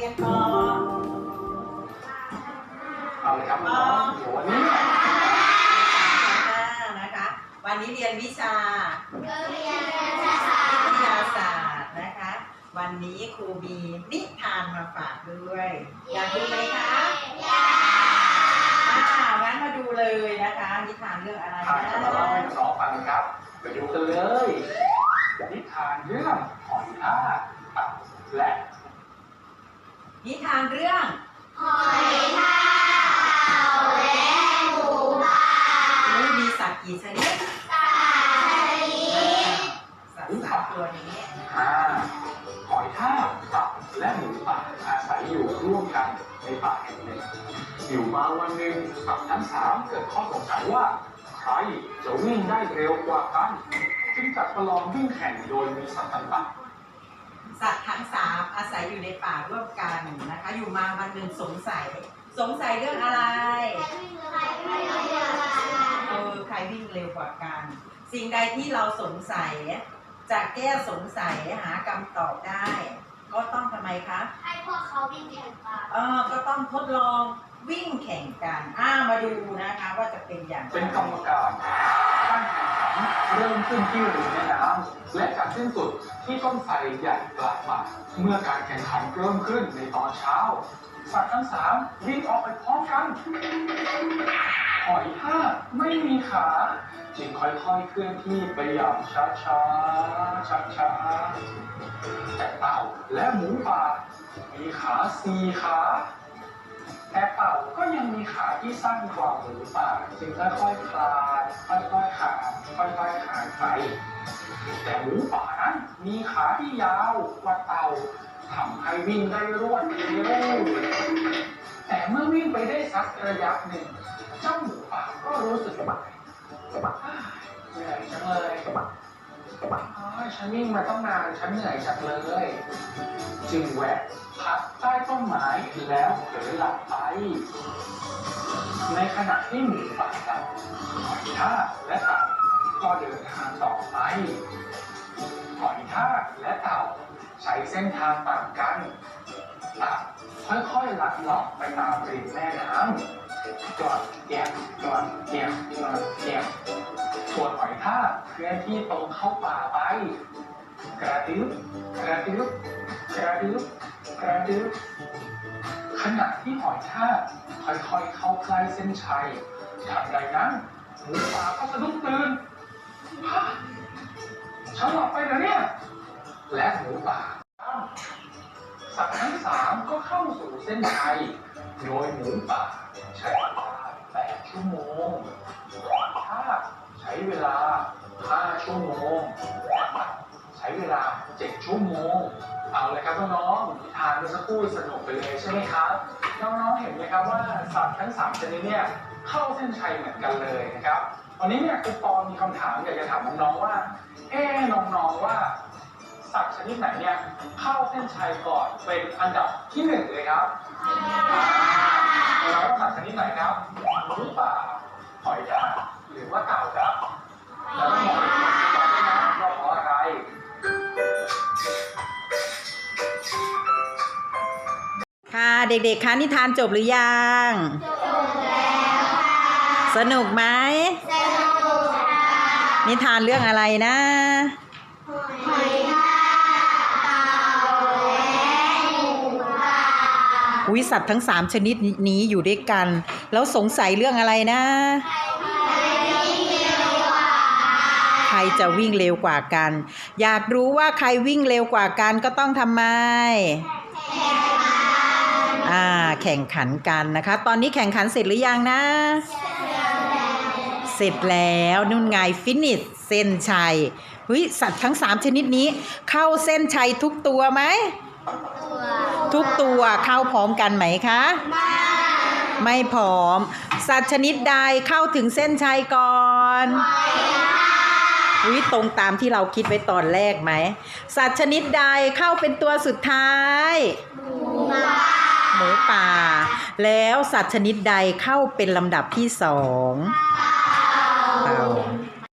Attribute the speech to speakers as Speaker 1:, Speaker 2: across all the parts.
Speaker 1: รียนต่อ
Speaker 2: เอาเลยครับเดี๋
Speaker 1: วันนี้นะคะ วันนี้เรียนวิชาวิ
Speaker 3: ทย
Speaker 1: าศาสตร์นะคะ วันนี้ครูมีนิทานมาฝากด้วย อยากดูไหมคะอยากงั้นมาดูเลยนะคะ นิทานเรื่องอะไร
Speaker 2: นะจะมาเล่าให้สองฟังครับไปดูกันเลยนิทานเรื่องหอยทากตับและ
Speaker 1: นิทานเรื่อง
Speaker 3: หอยทากและหมูป่า
Speaker 1: อู้มีสัตว์กี่ชนิด
Speaker 3: สาลี
Speaker 1: สัตว์สามตัวนี้
Speaker 2: อ่าหอยทากเต่าและหมูป่าอาศัยอยู่ร่วมกันในป่าแห่งหนึ่งอยู่มาวันหนึ่งสัตว์ทั้งสามเกิดข้อสงสัยว่าใครจะวิ่งได้เร็วกว่ากัน จึงจัดประลองวิ่งแข่งโดยมีสัตว์ต่าง
Speaker 1: สัตว์ทั้งสามอา ศัยอยู่ในป่าร่วมกันนะคะ อยู่มาวันหนึ่งสงสัย สงสัยเรื่องอะไรเออใครวิ่งเร็วกว่ากัน สิ่งใดที่เราสงสัยจะแก้สงสัยหาคำตอบได้ ก็ต้องทำไมคะ
Speaker 3: ให้พวกเขาวิ่งแข่งกัน
Speaker 1: เออก็ต้องทดลองวิ่งแข่งกันอ่ามาดูนะคะว่าจะเป็นอย่าง
Speaker 2: ๆ
Speaker 1: ไร
Speaker 2: เป็นกรรมการ การแข่งขันเริ่มขึ้นที่ริมแม่น้ำและจะสิ้นสุดที่ต้นไทรใหญ่กลางป่าเมื่อการแข่งขันเริ่มขึ้นในตอนเช้า สัตว์ทั้งสามวิ่งออกไปพร้อมกันหอยทาไม่มีขา จึงค่อยๆเคลื่อนที่ไปอย่างช้าๆช้าๆแต่เต่าและหมูป่ามีขาสี่ขา แต่เต่าก็ยังมีขาที่สั้นกว่าหมูป่าจึงค่อยๆคลานค่อยๆขาดค่อยๆหายไป แต่หมูป่านั้นมีขาที่ยาวกว่าเต่าทำให้วิ่งได้รวดเร็วแต่เมื่อวิ่งไปได้สักระยะหนึ่งเจ้าหมูป่าก็รู้สึกว่าเหนื่อยจังเลย อ๋อฉันวิ่งมาต้องนานฉันเหนื่อยจังเลย จึงแวะพักใต้ต้นไม้แล้วเผลอหลับไป ในขณะที่หมูป่ากับหอยทากและเต่าก็เดินทางต่อไปหอยทากและเต่า ใช้เส้นทางต่างกันต่าค่อยๆลัดเลาะไปตามริมแม่น้ำจอดแกะจอดแกะจอดแกะส่วนหอยทากเคลื่อนที่ตรงเข้าป่าไป กระดึ๊บกระดึ๊บกระดึ๊บกระดึ๊บขณะที่หอยทากค่อยๆเข้าใกล้เส้นชัยทันใดนั้นหมูป่าก็สะดุ้งตื่นฮะฉันหลับไปแล้วเนี่ย และหมูป่าสัตว์ทั้งสามก็เข้าสู่เส้นชัยโดยหมูป่าใช้เวลาแปดชั่วโมงถ้าใช้เวลาห้าชั่วโมง ใช้เวลาเจ็ดชั่วโมง เอาเลยครับน้องๆทานเมื่อสักครู่สนุกไปเลยใช่ไหมครับ น้องๆเห็นไหมครับว่าสัตว์ทั้งสามชนิดเนี่ยเข้าเส้นชัยเหมือนกันเลยนะครับ วันนี้เนี่ยครูปอมีคำถามอยากจะถามน้องๆว่า เอ๊น้องๆว่า สัตว์ชนิดไหนเนี่ยเข้าเส้นชัยก่อนเป็นอันดับที่หนึ่งเลยครับแล้วาสัตว์ชนิดไหนครับหมูป่าหอยทากหรือว่าเต่าครับแล้วก็หมอตอบด้วยนะว่าเพราะอะไร
Speaker 1: ค่ะเด็กๆคะนิทานจบหรือยัง
Speaker 3: จบแล้วค่ะ
Speaker 1: สนุกไหม
Speaker 3: สนุกค่ะ
Speaker 1: นิทานเรื่องอะไรนะ
Speaker 3: หอยทากเต่าและหมูป่า
Speaker 1: อุ้ยสัตว์ทั้งสามชนิดนี้อยู่ด้วยกัน แล้วสงสัยเรื่องอะไรนะ ใครจะวิ่งเร็วกว่ากัน อยากรู้ว่าใครวิ่งเร็วกว่ากันก็ต้องทำไมอ่าแข่งขันกันนะคะ ตอนนี้แข่งขันเสร็จหรือยังนะ เสร็จแล้วนุ่นไงฟินิชเส้นชัยเฮ้ยสัตว์ทั้งสามชนิดนี้ เข้าเส้นชัยทุกตัวไหมตัว ทุกตัวเข้าพร้อมกันไหมคะ ไม่ไม่พร้อม สัตว์ชนิดใดเข้าถึงเส้นชัยก่อนวิตรงตามที่เราคิดไว้ตอนแรกไหม สัตว์ชนิดใดเข้าเป็นตัวสุดท้าย หมูป่า แล้วสัตว์ชนิดใดเข้าเป็นลำดับที่สองเต่า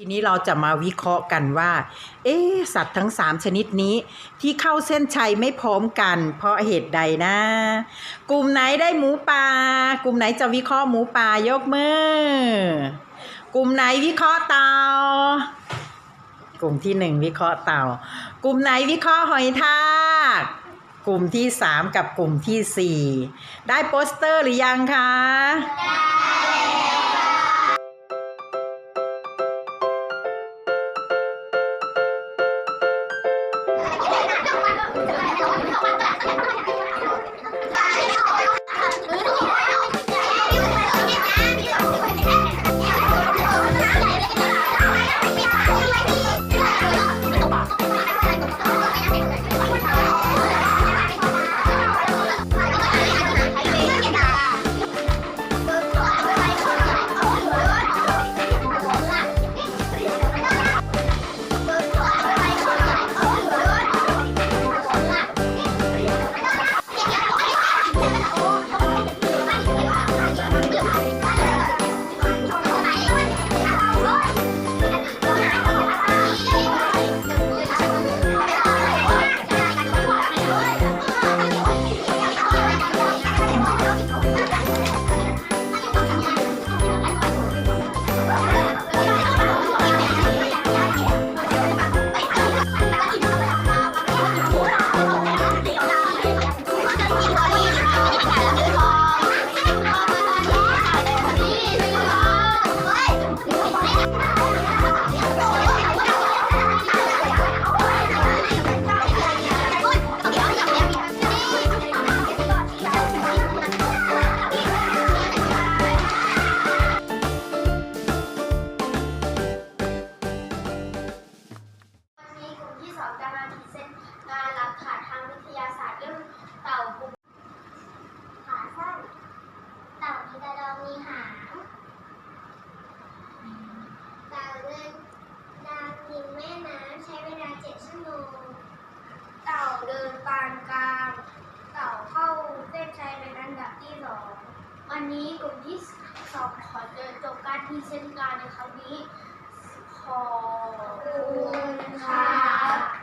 Speaker 1: ทีนี้เราจะมาวิเคราะห์กันว่า เอ๊สัตว์ทั้ง 3 ชนิดนี้ ที่เข้าเส้นชัยไม่พร้อมกัน เพราะเหตุใดนะ กลุ่มไหนได้หมูปลากลุ่มไหนจะวิเคราะห์หมูปลายกมือกลุ่มไหนวิเคราะห์เตากลุ่มที่ 1 วิเคราะห์เตากลุ่มไหนวิเคราะห์หอยทากกลุ่มที่ 3 กับกลุ่มที่ 4 ได้โปสเตอร์หรือยังคะ
Speaker 3: Thank you. วันนี้กลุ่มที่สองขอเจอจบการที่เช่นการในครั้งนี้ ขอบคุณค่ะ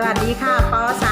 Speaker 3: สวัสดีค่ะปอส